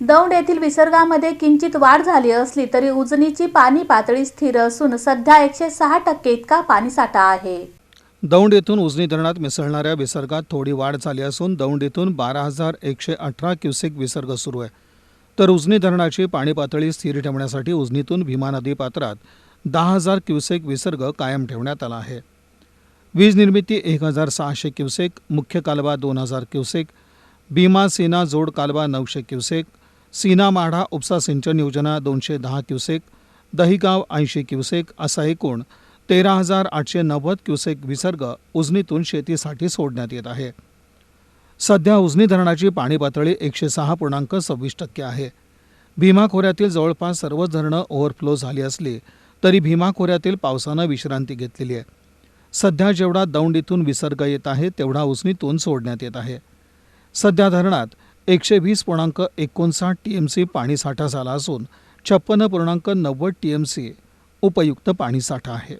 दौंड येथील विसर्गामध्ये किंचित वाढ झाली असली तरी उजनीची पाणी पातळी स्थिर असून सध्या एकशे सहा टक्के इतका पाणीसाठा आहे. दौंड येथून उजनी धरणात मिसळणाऱ्या विसर्गात थोडी वाढ झाली असून दौंड येथून बारा हजार एकशे अठरा क्युसेक विसर्ग सुरू आहे. तर उजनी धरणाची पाणी पातळी स्थिर ठेवण्यासाठी उजनीतून भीमा नदी पात्रात दहा हजार क्युसेक विसर्ग कायम ठेवण्यात आला आहे. वीज निर्मिती एक हजार सहाशे क्युसेक मुख्य कालवा दोन हजार क्युसेक भीमा सेना जोड कालवा नऊशे क्युसेक सीना माढा उपसा सिंचन योजना दोनशे दहा क्युसेक दहिगाव ऐंशी क्युसेक असा एकूण तेरा हजार आठशे नव्वद क्युसेक विसर्ग उजनीतून शेतीसाठी सोडण्यात येत आहे. सध्या उजनी धरणाची पाणी पातळी एकशे सहा पूर्णांक सव्वीस टक्के आहे. भीमा खोऱ्यातील जवळपास सर्वच धरणं ओव्हरफ्लो झाली असली तरी भीमा खोऱ्यातील पावसानं विश्रांती घेतलेली आहे. सध्या जेवढा दौंड इथून विसर्ग येत आहे तेवढा उजनीतून सोडण्यात येत आहे. सध्या धरणात एकशे वीस पूर्णांक एकोणसाठ टी एम सी पाणीसाठा झाला असून छप्पन्न पूर्णांक नव्वद टी एम सी उपयुक्त पाणीसाठा आहे.